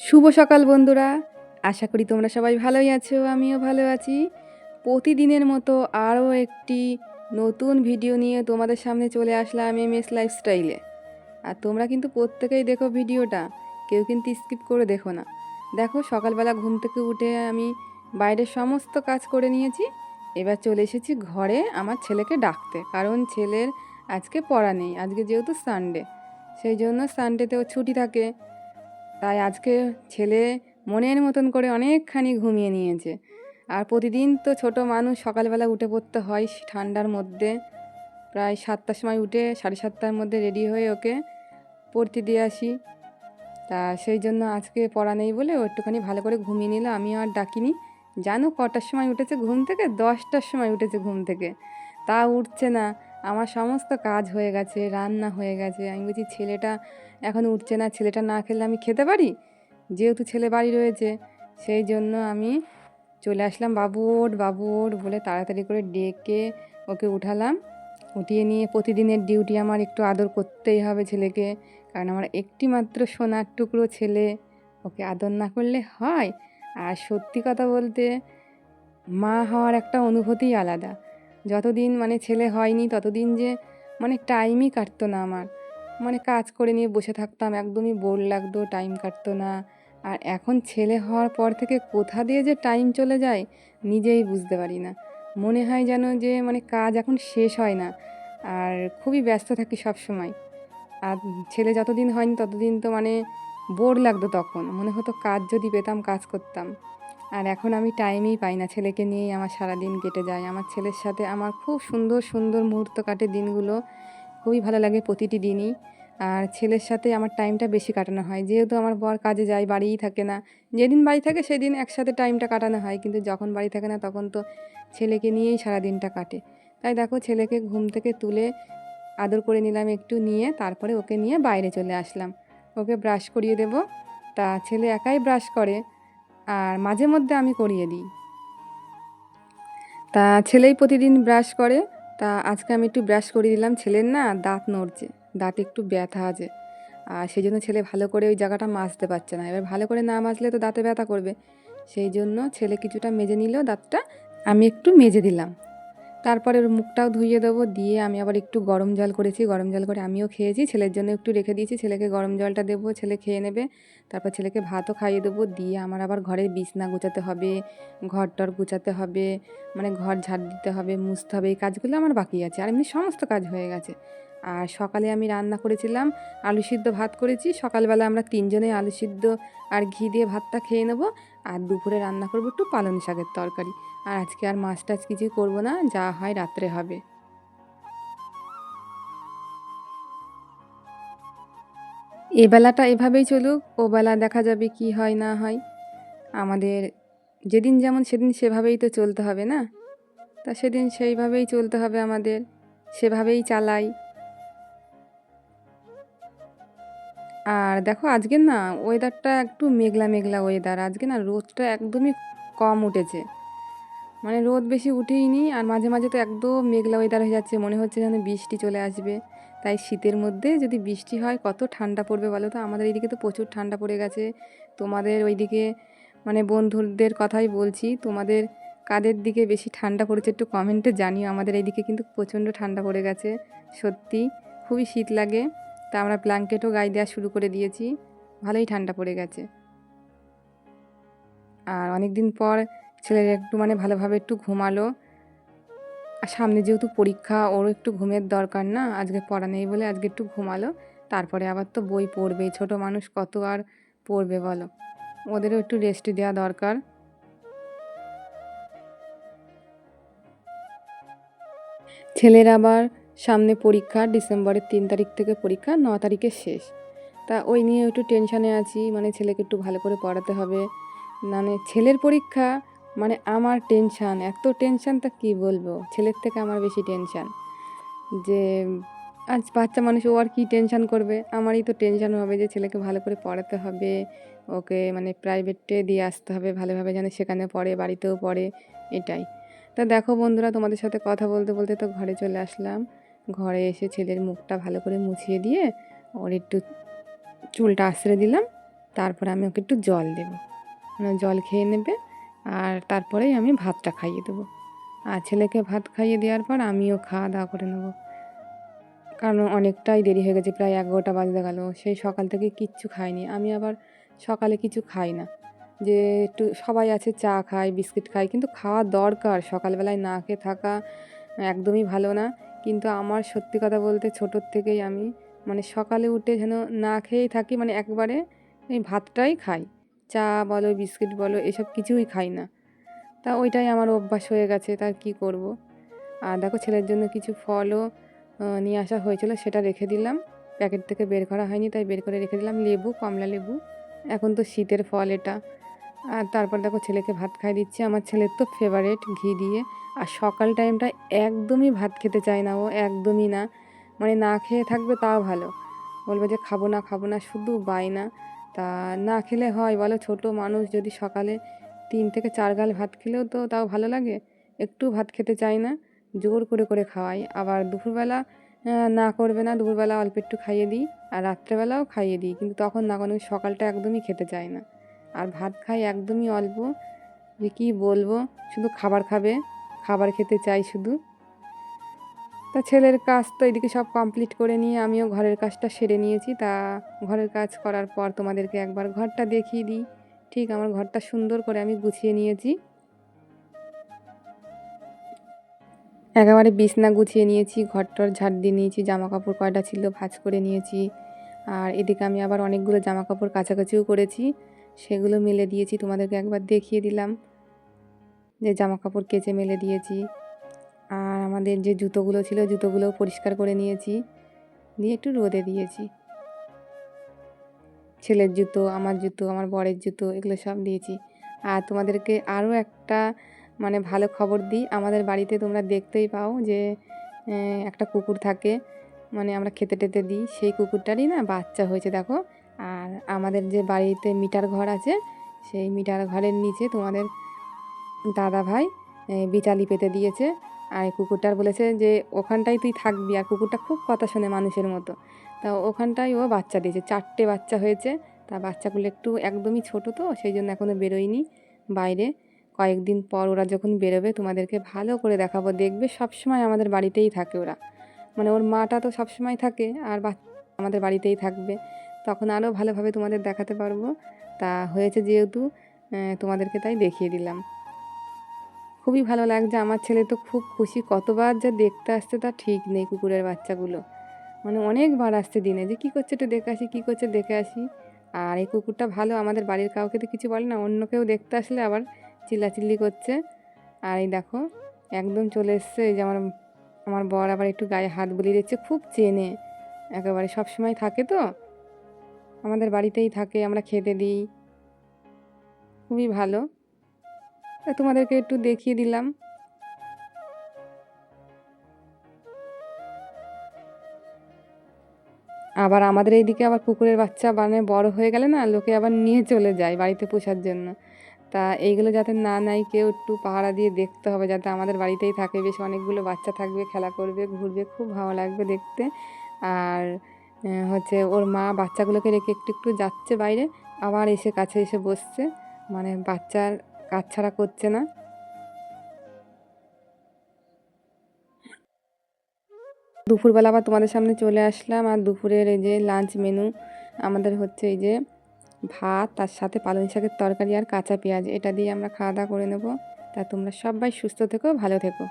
শুভ সকাল বন্ধুরা। আশা করি তোমরা সবাই ভালোই আছো, আমিও ভালো আছি। প্রতিদিনের মতো আরও একটি নতুন ভিডিও নিয়ে তোমাদের সামনে চলে আসলাম এম এস লাইফস্টাইলে আর তোমরা কিন্তু প্রত্যেকেই দেখো ভিডিওটা, কেউ কিন্তু স্কিপ করে দেখো না। দেখো, সকালবেলা ঘুম থেকে উঠে আমি বাইরের সমস্ত কাজ করে নিয়েছি। এবার চলে এসেছি ঘরে আমার ছেলেকে ডাকতে, কারণ ছেলের আজকে পড়া নেই, আজকে যেহেতু সানডে সেই জন্য সানডেতেও ছুটি থাকে। তাই আজকে ছেলে মনের মতন করে অনেকখানি ঘুমিয়ে নিয়েছে। আর প্রতিদিন তো ছোট মানুষ সকালবেলা উঠে পড়তে হয় ঠান্ডার মধ্যে। প্রায় সাতটার সময় উঠে সাড়ে সাতটার মধ্যে রেডি হয়ে ওকে পড়তে দিয়ে আসি। তা সেই জন্য আজকে পড়া নেই বলে ও একটুখানি ভালো করে ঘুমিয়ে নিল। আমিও আর ডাকিনি। জানো কটার সময় উঠেছে ঘুম থেকে? দশটার সময় উঠেছে ঘুম থেকে। তা উঠছে না। আমার সমস্ত কাজ হয়ে গেছে, রান্না হয়ে গেছে। আমি বলছি, ছেলেটা এখন উঠছে না, ছেলেটা না খেলে আমি খেতে পারি? যেহেতু ছেলে বাড়ি রয়েছে, সেই জন্য আমি চলে আসলাম বাবু ওঠ বাবু ওঠ বলে তাড়াতাড়ি করে ডেকে ওকে উঠালাম। উঠিয়ে নিয়ে প্রতিদিনের ডিউটি আমার একটু আদর করতেই হবে ছেলেকে, কারণ আমার একটি মাত্র সোনার টুকরো ছেলে, ওকে আদর না করলে হয়? আর সত্যি কথা বলতে, মা হওয়ার একটা অনুভূতিই আলাদা। যতদিন মানে ছেলে হয়নি, ততদিন যে মানে টাইমই কাটতো না আমার। মানে কাজ করে নিয়ে বসে থাকতাম, একদমই বোর লাগতো টাইম কাটতো না। আর এখন ছেলে হওয়ার পর থেকে কোথা দিয়ে যে টাইম চলে যায়, নিজেই বুঝতে পারি না। মনে হয় যেন যে মানে কাজ এখন শেষ হয় না, আর খুবই ব্যস্ত থাকি সব সময় আর ছেলে যতদিন হয়নি, ততদিন তো মানে বোর লাগতো তখন। মনে হতো কাজ যদি পেতাম, কাজ করতাম। আর এখন আমি টাইমই পাই না, ছেলেকে নিয়েই আমার সারা দিন কেটে যায়। আমার ছেলের সাথে আমার খুব সুন্দর সুন্দর মুহূর্ত কাটে দিনগুলো। খুবই ভালো লাগে প্রতিটি দিনই। আর ছেলের সাথে আমার টাইমটা বেশি কাটানো হয়। যেহেতু আমার বর কাজে যায়, বাড়িই থাকে না। যেদিন বাড়ি থাকে সেদিন একসাথে টাইমটা কাটানো হয়। কিন্তু যখন বাড়ি থাকে না, তখন তো ছেলেকে নিয়েই সারা দিনটা কাটে। তাই দেখো, ছেলেকে ঘুম থেকে তুলে আদর করে নিলাম একটু, নিয়ে তারপরে ওকে নিয়ে বাইরে চলে আসলাম। ওকে ব্রাশ করিয়ে দেব। তা ছেলে একাই ব্রাশ করে। আর মাঝে মধ্যে আমি করিয়ে দিই। তা ছেলেই প্রতিদিন ব্রাশ করে। তা আজকে আমি একটু ব্রাশ করিয়ে দিলাম। ছেলের না দাঁত নড়ছে, দাঁত একটু ব্যথা আছে। আর সেই জন্য ছেলে ভালো করে ওই জায়গাটা মাজতে পারছে না। এবার ভালো করে না মাজলে তো দাঁতে ব্যথা করবে। সেই জন্য ছেলে কিছুটা মেজে নিল, দাঁতটা আমি একটু মেজে দিলাম। তারপরে ওর মুখটাও ধুইয়ে দেবো, দিয়ে আমি আবার একটু গরম জল করেছি, গরম জল করে আমিও খেয়েছি, ছেলের জন্য একটু রেখে দিয়েছি, ছেলেকে গরম জলটা দেবো, ছেলে খেয়ে নেবে, তারপর ছেলেকে ভাতও খাইয়ে দেবো, দিয়ে আমার আবার ঘরের বিছনা গোছাতে হবে ঘর টর গোছাতে হবে মানে ঘর ঝাড় দিতে হবে, মুছতে হবে, এই কাজগুলো আমার বাকি আছে, আর এমনি সমস্ত কাজ হয়ে গেছে। আর সকালে আমি রান্না করেছিলাম, আলু সিদ্ধ ভাত করেছি, সকালবেলা আমরা তিনজনে আলু সিদ্ধ আর ঘি দিয়ে ভাতটা খেয়ে নেব আর দুপুরে রান্না করব একটু পালং শাকের তরকারি। আর আজকে আর মাছ টাছ কিছুই করব না, যা হয় রাত্রে হবে। এ বেলাটা এভাবেই চলুক, ও বেলা দেখা যাবে কি হয় না হয়। আমাদের যেদিন যেমন সেদিন সেভাবেই তো চলতে হবে না? তা সেদিন সেইভাবেই চলতে হবে আমাদের, সেভাবেই চালাই। আর দেখো আজকে না ওয়েদারটা একটু মেঘলা মেঘলা ওয়েদার আজকে না রোদটা একদমই কম উঠেছে। মানে রোদ বেশি উঠেইনি আর মাঝে মাঝে তো একদম মেঘলা ওয়েদার হয়ে যাচ্ছে, মনে হচ্ছে যেন বৃষ্টি চলে আসবে। তাই শীতের মধ্যে যদি বৃষ্টি হয়, কত ঠান্ডা পড়বে বলো তো? আমাদের এইদিকে তো প্রচুর ঠান্ডা পড়ে গেছে। তোমাদের ওইদিকে মানে বন্ধুদের কথাই বলছি, তোমাদের কাদের দিকে বেশি ঠান্ডা পড়েছে একটু কমেন্টে জানিও। আমাদের এইদিকে কিন্তু প্রচণ্ড ঠান্ডা পড়ে গেছে, সত্যি। খুবই শীত লাগে। তা আমরা ব্ল্যাঙ্কেটও গায়ে দেওয়া শুরু করে দিয়েছি। ভালোই ঠান্ডা পড়ে গেছে। আর অনেক দিন পর ছেলের একটু মানে ভালোভাবে একটু ঘুমালো। আর সামনে যেহেতু পরীক্ষা ওর একটু ঘুমের দরকার না, আজকে পড়া নেই বলে আজকে একটু ঘুমালো। তারপরে আবার তো বই পড়বে, ছোট মানুষ কত আর পড়বে বলো? ওদেরও একটু রেস্ট দেওয়া দরকার। ছেলের আবার সামনে পরীক্ষা, ডিসেম্বরের তিন তারিখ থেকে পরীক্ষা, ন তারিখে শেষ। তা ওই নিয়ে একটু টেনশানে আছি মানে ছেলেকে একটু ভালো করে পড়াতে হবে। মানে ছেলের পরীক্ষা মানে আমার টেনশান, এত টেনশান তা কী বলব? ছেলের থেকে আমার বেশি টেনশান। যে আজ বাচ্চা মানুষ, ও আর কী টেনশান করবে? আমারই তো টেনশান হবে যে ছেলেকে ভালো করে পড়াতে হবে, ওকে মানে প্রাইভেটে দিয়ে আসতে হবে, ভালোভাবে যেন সেখানে পড়ে, বাড়িতেও পড়ে, এটাই। তা দেখো বন্ধুরা, তোমাদের সাথে কথা বলতে বলতে তো ঘরে চলে আসলাম। ঘরে এসে ছেলের মুখটা ভালো করে মুছিয়ে দিয়ে ওর একটু চুলটা আশ্রে দিলাম। তারপরে আমি ওকে একটু জল দেবো। মানে জল খেয়ে নেবে আর তারপরেই আমি ভাতটা খাইয়ে দেবো। আর ছেলেকে ভাত খাইয়ে দেওয়ার পর আমিও খাওয়া দাওয়া করে নেব। কারণ অনেকটাই দেরি হয়ে গেছে, প্রায় এগারোটা বাজতে গেল। সেই সকাল থেকে কিচ্ছু খাইনি আমি আবার সকালে কিছু খাই না। যে একটু সবাই আছে, চা খায়, বিস্কিট খায়, কিন্তু খাওয়া দরকার। সকালবেলায় না খেয়ে থাকা একদমই ভালো না। কিন্তু আমার সত্যি কথা বলতে ছোটোর থেকেই আমি মানে সকালে উঠে যেন না খেয়েই থাকি মানে একবারে এই ভাতটাই খাই। চা বলো, বিস্কিট বলো, এসব কিছুই খাই না। তা ওইটাই আমার অভ্যাস হয়ে গেছে তার কি করব। আর দেখো ছেলের জন্য কিছু ফলও নিয়ে আসা হয়েছিল, সেটা রেখে দিলাম। প্যাকেট থেকে বের করা হয়নি, তাই বের করে রেখে দিলাম। লেবু, কমলা লেবু। এখন তো শীতের ফল এটা। আর তারপর দেখো ছেলেকে ভাত খাই দিচ্ছি। আমার ছেলের তো ফেভারেট ঘি দিয়ে। আর সকাল টাইমটা একদমই ভাত খেতে চায় না ও, একদমই না। মানে না খেয়ে থাকবে তাও ভালো। বলবে যে খাব না খাব না, শুধু বায়না। তা না খেলে হয়, বলো ছোট মানুষ যদি সকালে তিন থেকে চার গাল ভাত খেলেও তো তাও ভালো লাগে। একটু ভাত খেতে চায় না, জোর করে করে খাওয়াই আবার দুপুরবেলা না করবে না, দুপুরবেলা অল্প একটু খাইয়ে দিই। আর রাত্রেবেলাও খাইয়ে দিই। কিন্তু তখন না কোনো সকালটা একদমই খেতে চায় না। আর ভাত খাই একদমই অল্প। যে কী বলব? শুধু খাবার খাবে, খাবার খেতে চাই শুধু। তা ছেলের কাজ তো এদিকে সব কমপ্লিট করে নিয়ে আমিও ঘরের কাজটা সেরে নিয়েছি। তা ঘরের কাজ করার পর তোমাদেরকে একবার ঘরটা দেখিয়ে দিই। ঠিক আমার ঘরটা সুন্দর করে আমি গুছিয়ে নিয়েছি। একেবারে বিছনা গুছিয়ে নিয়েছি, ঘরটর ঝাড় দিয়ে নিয়েছি জামা কাপড় কয়টা ছিল ভাঁজ করে নিয়েছি। আর এদিকে আমি আবার অনেকগুলো জামা কাপড় কাছাকাছিও করেছি। সেগুলো মেলে দিয়েছি, তোমাদেরকে একবার দেখিয়ে দিলাম। যে জামা কাপড় কেচে মেলে দিয়েছি। আর আমাদের যে জুতোগুলো ছিল, জুতোগুলোও পরিষ্কার করে নিয়েছি। দিয়ে একটু রোদে দিয়েছি। ছেলের জুতো, আমার জুতো, আমার বরের জুতো, এগুলো সব দিয়েছি। আর তোমাদেরকে আরও একটা মানে ভালো খবর দিই, আমাদের বাড়িতে তোমরা দেখতেই পাও যে একটা কুকুর থাকে। মানে আমরা খেতে টেতে দিই, সেই কুকুরটারই না বাচ্চা হয়েছে, দেখো। আর আমাদের যে বাড়িতে মিটার ঘর আছে, সেই মিটার ঘরের নিচে তোমাদের দাদা ভাই বিচালি পেতে দিয়েছে। আর কুকুরটার বলেছে যে ওখানটাই তুই থাকবি। আর কুকুরটা খুব কথা শোনে মানুষের মতো। তা ওখানটায় ও বাচ্চা দিয়েছে, চারটে বাচ্চা হয়েছে। তা বাচ্চাগুলো একটু একদমই ছোট তো, সেই জন্য এখনও বেরোয়নি বাইরে। কয়েকদিন পর ওরা যখন বেরোবে, তোমাদেরকে ভালো করে দেখাবো। দেখবে সবসময় আমাদের বাড়িতেই থাকে ওরা। মানে ওর মাটা তো সবসময় থাকে, আর আমাদের বাড়িতেই থাকবে। তখন আরও ভালোভাবে তোমাদের দেখাতে পারব। তা হয়েছে যেহেতু তোমাদেরকে তাই দেখিয়ে দিলাম। খুবই ভালো লাগছে। আমার ছেলে তো খুব খুশি। কতবার যা দেখতে আসছে তা ঠিক নেই কুকুরের বাচ্চাগুলো। মানে অনেকবার আসছে দিনে যে, কী করছে একটু দেখে আসি, কী করছে দেখে আসি। আর এই কুকুরটা ভালো। আমাদের বাড়ির কাউকে তো কিছু বলে না। অন্য কেউ দেখতে আসলে আবার চিল্লাচিল্লি করছে। আর এই দেখো, একদম চলে এসছে। এই যে আমার আমার বর আবার একটু গায়ে হাত বুলিয়ে দিচ্ছে। খুব চেনে। একেবারে সব সময় থাকে তো। আমাদের বাড়িতেই থাকে, আমরা খেতে দিই। খুবই ভালো। তোমাদেরকে একটু দেখিয়ে দিলাম। আবার আমাদের এইদিকে আবার কুকুরের বাচ্চা মানে বড় হয়ে গেলে না, লোকে আবার নিয়ে চলে যায় বাড়িতে পোষার জন্য। তা এইগুলো যাতে না নেয়, কেউ একটু পাহারা দিয়ে দেখতে হবে, যাতে আমাদের বাড়িতেই থাকে। বেশ অনেকগুলো বাচ্চা থাকবে, খেলা করবে, ঘুরবে, খুব ভালো লাগবে দেখতে। আর হচ্ছে ওর মা বাচ্চাগুলোকে রেখে একটু একটু যাচ্ছে বাইরে, আবার এসে কাছে এসে বসছে। মানে বাচ্চার কাজ ছাড়া করছে না। দুপুরবেলা আবার তোমাদের সামনে চলে আসলাম, আর দুপুরের এই যে লাঞ্চ মেনু আমাদের হচ্ছে এই যে ভাত, তার সাথে পালং শাকের তরকারি আর কাঁচা পেঁয়াজ। এটা দিয়ে আমরা খাওয়া দাওয়া করে নেব। তা তোমরা সবাই সুস্থ থেকো, ভালো থেকো।